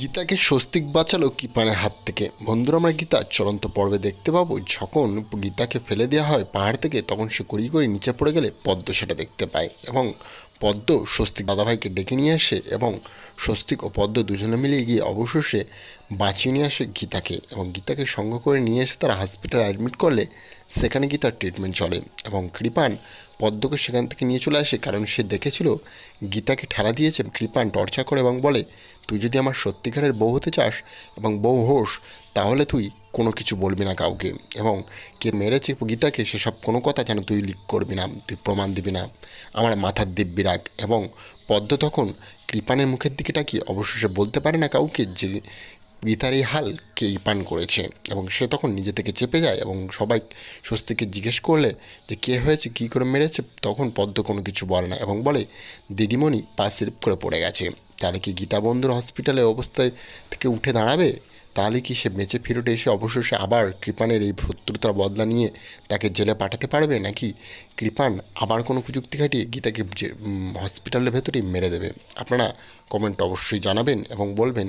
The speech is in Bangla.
গীতাকে স্বস্তিক বাঁচালো কৃপানের হাত থেকে? বন্ধুরা, আমরা গীতা চলন্ত পর্বে দেখতে পাবো, যখন গীতাকে ফেলে দেওয়া হয় পাহাড় থেকে, তখন সে কড়ি করে নিচে পড়ে গেলে পদ্ম সেটা দেখতে পায় এবং পদ্ম স্বস্তিক দাদাভাইকে ডেকে নিয়ে আসে এবং স্বস্তিক ও পদ্ম দুজনে মিলে গিয়ে অবশেষে বাঁচিয়ে নিয়ে আসে গীতাকে এবং গীতাকে সঙ্গ করে নিয়ে এসে তারা হসপিটালে অ্যাডমিট করলে সেখানে গীতার ট্রিটমেন্ট চলে এবং কৃপান পদ্মকে সেখান থেকে নিয়ে চলে আসে। কারণ সে দেখেছিল গীতাকে ঠেলা দিয়েছে, কৃপান টর্চা করে এবং বলে, তুই যদি আমার সত্যিকারের বউ হতে চাস এবং বউ হোস, তাহলে তুই কোনো কিছু বলবি না কাউকে এবং কে মেরেছে গীতাকে সেসব কোনো কথা যেন তুই লিক করবি না, তুই প্রমাণ দিবি না, আমার মাথার দিব্যি রাখ এবং পদ্ম তখন কৃপানের মুখের দিকে তাকিয়ে অবশেষে বলতে পারে না কাউকে যে গীতার এই হাল কে ইপান করেছে এবং সে তখন নিজে থেকে চেপে যায় এবং সবাই স্বস্তিকে জিজ্ঞেস করলে যে কে হয়েছে, কী করে মেরেছে, তখন পদ্ম কোনো কিছু বলে না এবং বলে, দিদিমণি পা স্লিপ করে পড়ে গেছে, তাহলে কি গীতা বন্ধুর হসপিটালে অবস্থায় থেকে উঠে দাঁড়াবে? তাহলে কি সে বেঁচে ফিরতে এসে অবশেষে আবার কৃপানের এই শত্রুতার বদলা নিয়ে তাকে জেলে পাঠাতে পারবে নাকি কৃপান আবার কোনো প্রযুক্তি খাটিয়ে গীতাকে হসপিটালের ভেতরেই মেরে দেবে? আপনারা কমেন্ট অবশ্যই জানাবেন এবং বলবেন